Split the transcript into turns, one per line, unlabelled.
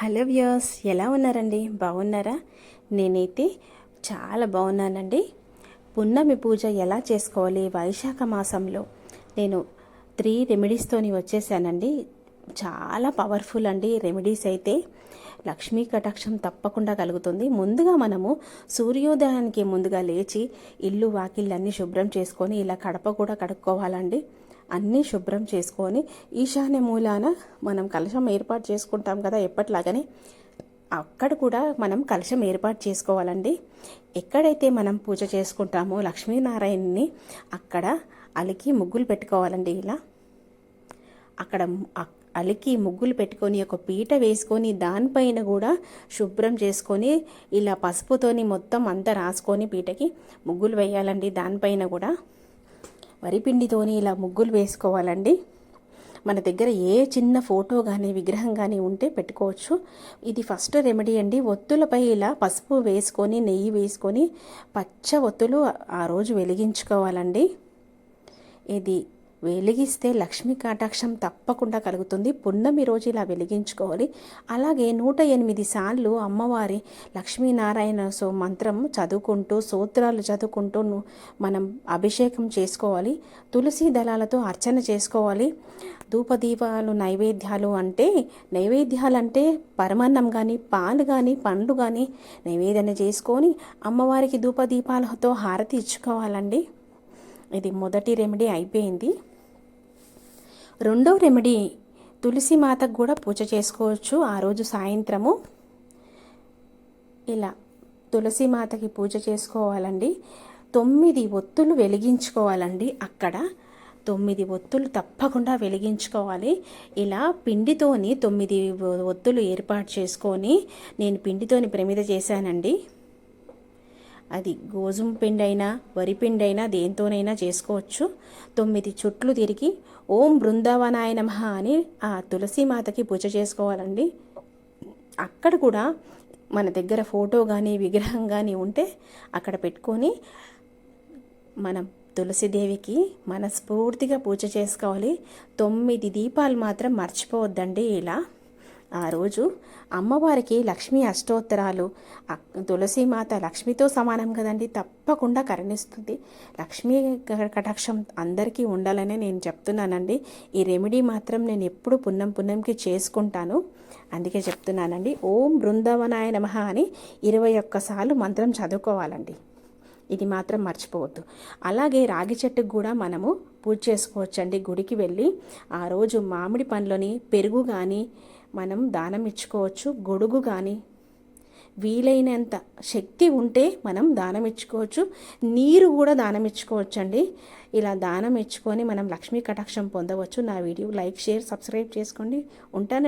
Hello views ఎలా ఉన్నారండి? బాగున్నారా? నేనైతే చాలా బాగున్నానండి. పున్నమి పూజ ఎలా చేసుకోవాలి? వైశాఖ మాసంలో నేను త్రీ రెమెడీస్తోని వచ్చేసానండి. చాలా పవర్ఫుల్ అండి రెమెడీస్ అయితే. లక్ష్మీ కటాక్షం తప్పకుండా కలుగుతుంది. ముందుగా మనము సూర్యోదయానికి ముందుగా లేచి ఇల్లు వాకిళ్ళన్నీ శుభ్రం చేసుకొని ఇలా కడప కూడా కడుక్కోవాలండి. అన్నీ శుభ్రం చేసుకొని ఈశాన్య మూలాన మనం కలశం ఏర్పాటు చేసుకుంటాం కదా ఎప్పట్లాగానే. అక్కడ కూడా మనం కలశం ఏర్పాటు చేసుకోవాలండి. ఎక్కడైతే మనం పూజ చేసుకుంటామో లక్ష్మీనారాయణని అక్కడ అలికి ముగ్గులు పెట్టుకోవాలండి ఇలా. అక్కడ అలికి ముగ్గులు పెట్టుకొని ఒక పీట వేసుకొని దానిపైన కూడా శుభ్రం చేసుకొని ఇలా పసుపుతోని మొత్తం అంతా రాసుకొని పీటకి ముగ్గులు వేయాలండి. దానిపైన కూడా వరిపిండితోని ఇలా ముగ్గులు వేసుకోవాలండి. మన దగ్గర ఏ చిన్న ఫోటో కానీ విగ్రహం కానీ ఉంటే పెట్టుకోవచ్చు. ఇది ఫస్ట్ రెమెడీ అండి. ఒత్తులపై ఇలా పసుపు వేసుకొని నెయ్యి వేసుకొని పచ్చ ఒత్తులు ఆ రోజు వెలిగించుకోవాలండి. ఇది వెలిగిస్తే లక్ష్మీ కటాక్షం తప్పకుండా కలుగుతుంది. పున్నమి రోజు ఇలా వెలిగించుకోవాలి. అలాగే నూట ఎనిమిది సార్లు అమ్మవారి లక్ష్మీనారాయణ సో మంత్రం చదువుకుంటూ సూత్రాలు చదువుకుంటూ మనం అభిషేకం చేసుకోవాలి. తులసి దళాలతో అర్చన చేసుకోవాలి. ధూపదీపాలు నైవేద్యాలు అంటే నైవేద్యాలు అంటే పరమాన్నం కానీ పాలు కానీ పండ్లు కానీ నైవేద్యం చేసుకొని అమ్మవారికి ధూపదీపాలతో హారతి ఇచ్చుకోవాలండి. ఇది మొదటి రెమెడీ అయిపోయింది. రెండో రెమెడీ తులసి మాతకు కూడా పూజ చేసుకోవచ్చు ఆ రోజు సాయంత్రము. ఇలా తులసి మాతకి పూజ చేసుకోవాలండి. తొమ్మిది ఒత్తులు వెలిగించుకోవాలండి అక్కడ. తొమ్మిది ఒత్తులు తప్పకుండా వెలిగించుకోవాలి. ఇలా పిండితోని తొమ్మిది ఒత్తులు ఏర్పాటు చేసుకొని నేను పిండితోని ప్రమిద చేశానండి. అది గోధుమ పిండి అయినా వరి పిండి అయినా దేంతోనైనా చేసుకోవచ్చు. తొమ్మిది చుట్లు తిరిగి ఓం బృందావనాయ నమ అని ఆ తులసి మాతకి పూజ చేసుకోవాలండి. అక్కడ కూడా మన దగ్గర ఫోటో కానీ విగ్రహం కానీ ఉంటే అక్కడ పెట్టుకొని మనం తులసిదేవికి మనస్ఫూర్తిగా పూజ చేసుకోవాలి. తొమ్మిది దీపాలు మాత్రం మర్చిపోవద్దండి ఇలా. ఆ రోజు అమ్మవారికి లక్ష్మీ అష్టోత్తరాలు తులసీమాత లక్ష్మితో సమానం కదండి. తప్పకుండా కరుణిస్తుంది. లక్ష్మీ కటాక్షం అందరికీ ఉండాలని నేను చెప్తున్నానండి. ఈ రెమెడీ మాత్రం నేను ఎప్పుడు పున్నం పున్నంకి చేసుకుంటాను. అందుకే చెప్తున్నానండి. ఓం బృందావనాయ నమ అని ఇరవై ఒక్కసార్లు మంత్రం చదువుకోవాలండి. ఇది మాత్రం మర్చిపోవద్దు. అలాగే రాగి చెట్టుకు కూడా మనము పూజ చేసుకోవచ్చండి. గుడికి వెళ్ళి ఆ రోజు మామిడి పండ్లని పెరుగు కానీ మనం దానం ఇచ్చుకోవచ్చు గొడుగు కానీ వీలైనంత శక్తి ఉంటే మనం దానం ఇచ్చుకోవచ్చు నీరు కూడా దానం ఇచ్చుకోవచ్చు అండి ఇలా దానం ఇచ్చుకొని మనం లక్ష్మీ కటాక్షం పొందవచ్చు. నా వీడియో లైక్ షేర్ సబ్స్క్రైబ్ చేసుకోండి. ఉంటానండి.